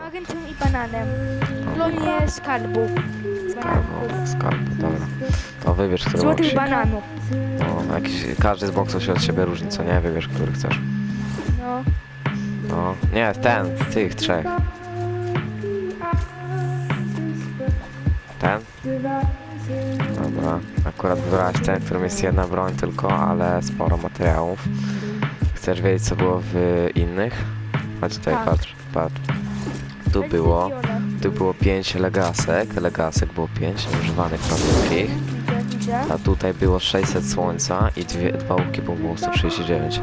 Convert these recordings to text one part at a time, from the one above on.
Agencją i bananem. Lonie skarbu. Bananków. No, skarb, dobra. To wybierz, który Złotych boksik. bananów. No, jakiś, każdy z boksów się od siebie różni, co nie? Wybierz, który chcesz. No. No, nie, ten, tych trzech. Ten? Dobra, akurat wybrałeś ten, w którym jest jedna broń tylko, ale sporo materiałów. Chcesz wiedzieć, co było w innych? Chodź tutaj, Tak. patrz, patrz. Tu było, tu było 5 legasek, legasek było 5 nieużywanych prawdziwych. Widzę, widzę. A tutaj było 600 słońca i dwie, dwa łuki, bo było 139.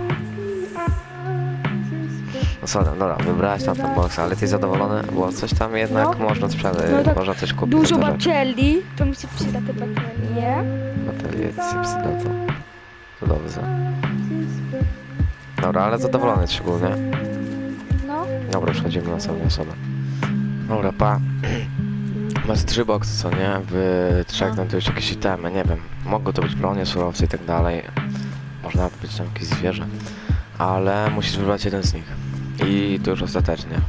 No co tam, dobra, wybrałaś tam ten box, ale ty zadowolony? Bo coś tam jednak No. można sprzedać, No tak można coś kupić Dużo za te rzeczy. baterii. To mi się przyda te baterie. Baterie, chipsy, no to... To dobrze. Dobra, ale zadowolony szczególnie. No. Dobra, przechodzimy na następną osobę. Dobra, pa. Masz trzy boksy, co nie? W trzech No. tam to już jakieś itemy, nie wiem. Mogą to być bronie, surowce i tak dalej. Można być tam jakieś zwierzę. Ale musisz wybrać jeden z nich. I to już ostatecznie.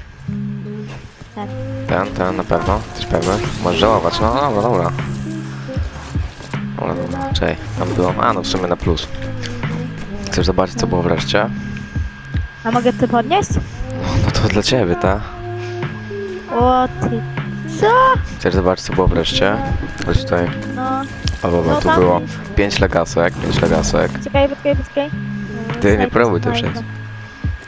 Ten. Ten, ten na pewno. Jesteś pewny? Możesz żałować. No dobra, dobra. Dobra, dobra. Czekaj, tam było. A no w sumie na plus. Chcesz zobaczyć co było wreszcie? A mogę ty podnieść? No to dla ciebie, tak? O ty. Co? Chcesz zobaczyć co było wreszcie? Chodź tutaj. No, O, dobra, No tu tam- było 5 legasek, 5 legasek. czekaj, poczekaj, poczekaj. Ty nie Snajper próbuj to snajper. przejść.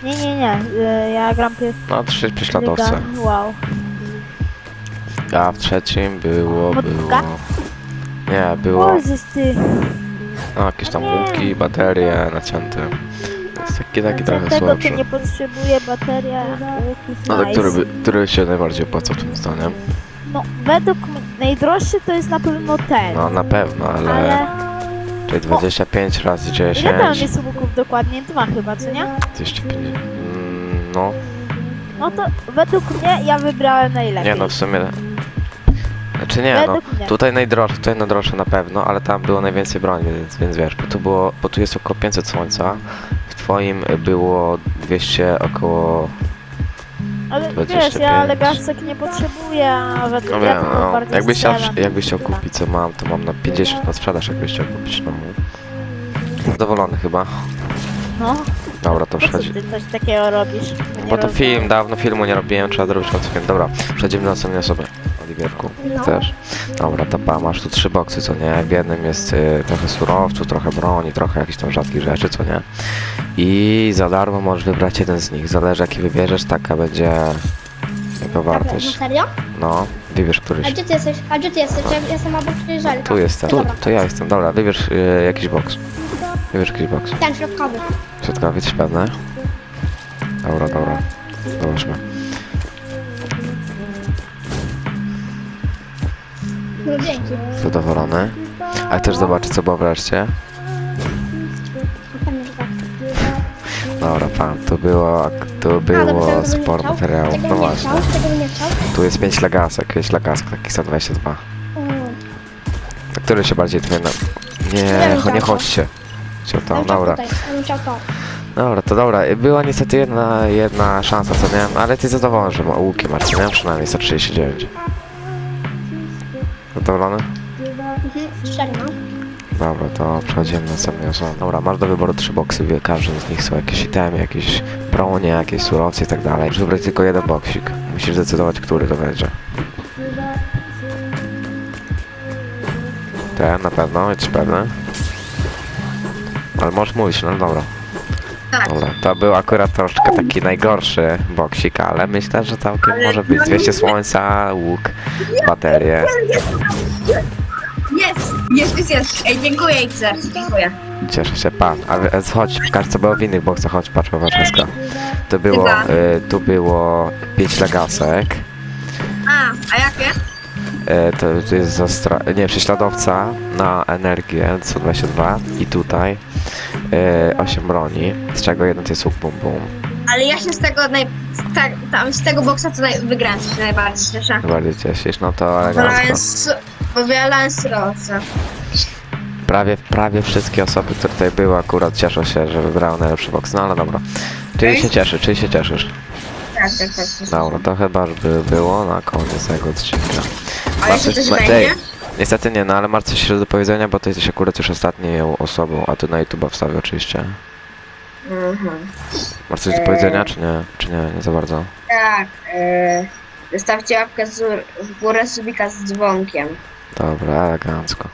Nie, nie, nie. y, Ja gram pies. No, trzy prześladowce. Wow. A w trzecim było, było... Nie, było... Ty. No, jakieś tam Nie. łuki, baterie nacięte. Jest taki, taki trochę Tego słabszy. ty nie potrzebuje bateria. łuki, No to nice. który, by, który się najbardziej opłaca w tym stanie? No, według mnie najdroższy to jest na pewno ten. No na pewno, ale... Ale... Czyli 25 razy Ile tam 10... jest łuków dokładnie? Dwa chyba, co nie? 250... Mm, no, No to według mnie ja wybrałem najlepiej. nie no w sumie... Znaczy nie no, Według mnie. tutaj najdroższe, tutaj najdroższe na pewno, ale tam było najwięcej broni, więc, więc wiesz, bo tu było, bo tu jest około 500 słońca, twoim było 200 około... Ale wiesz, 25. ja legasek nie potrzebuję, a według No ja wiem, no, bardziej jakbyś chciał, strzelam. jakbyś chciał Tyle. kupić co mam, to mam na 50 na sprzedaż, jakbyś chciał kupić, no. Zadowolony chyba. No, Dobra, to po co przechodzi. ty coś takiego robisz? Nie Bo to rozumiem. film, dawno filmu nie robiłem, trzeba zrobić od. Dobra, przechodzimy do następnej osoby. Oliwierku, też. Dobra, to pa, masz tu trzy boksy, co nie? W jednym jest y, trochę surowców, trochę broni, trochę jakichś tam rzadkich rzeczy, co nie? I za darmo możesz wybrać jeden z nich. Zależy jaki wybierzesz, taka będzie jego No wartość. serio? No, wybierz A któryś. gdzie ty jesteś? A gdzie ty jesteś? Ja jestem obok żelka. Tu jestem, tu, Dobra. to ja jestem. Dobra, wybierz y, jakiś boks. Wybierz jakiś boks. Ten środkowy. Środkowy, jesteś pewny? Dobra, dobra. Zobaczmy. No dzięki. Zadowolony. A chcesz zobaczyć co było wreszcie? Dobra, pan, tu było, tu A, było nie sporo materiałów, no właśnie. Tu jest 5 legasek, 5 legasek, takich 122. Mm. A który się bardziej na... Ja Nie, nie chodźcie. Bym chciał dobra. Dobra, to dobra. Była niestety jedna, jedna szansa, co nie? Ale ty zadowolony, że łuki masz, nie? Przynajmniej 139. Zadowolony? Mhm. Dobra, to przechodzimy na następną osobę. Dobra, masz do wyboru trzy boksy, w każdym z nich są jakieś itemy, jakieś bronie, jakieś surowce i tak dalej. Musisz wybrać tylko jeden boksik. Musisz zdecydować, który to będzie. Ten na pewno, jesteś pewny? Ale możesz mówić, no dobra. To był akurat troszkę taki najgorszy boksik, ale myślę, że całkiem Ale może być. no 200 nie- słońca, łuk, baterie. Jest! Jest, jest, jest. Ej, dziękuję, Xer. Dziękuję. Cieszę się, pan. A wy- e, chodź, pokaż co było w innych boksach, chodź, patrz, popatrz, wszystko. To było, Chyba. y, tu było 5 legasek. A, a jakie? Y, to, jest zastra... nie, prześladowca na energię 122 i tutaj 8 broni, z czego jeden to jest łuk bum bum. Ale ja się z tego naj... z tak, tam, z tego boksa to naj... wygrałem się najbardziej cieszę. Bardziej cieszysz, no to elegancko. Wolałem s... Bo wylałem surowce. Prawie, prawie wszystkie osoby, które tutaj były akurat cieszą się, że wybrały najlepszy boks, no ale dobra. Czyli się cieszysz, czyli się cieszysz. Tak, tak, tak. tak. Dobra, to chyba by było na koniec tego odcinka. A jeszcze coś będzie? Niestety nie, no ale coś jeszcze do powiedzenia, bo ty jesteś akurat już ostatnią osobą, a ty na YouTube'a wstawię oczywiście. Mhm. Masz coś do Eee. powiedzenia, czy nie? Czy nie, nie za bardzo? Tak. E, zostawcie łapkę z, w górę subika z dzwonkiem. Dobra, elegancko.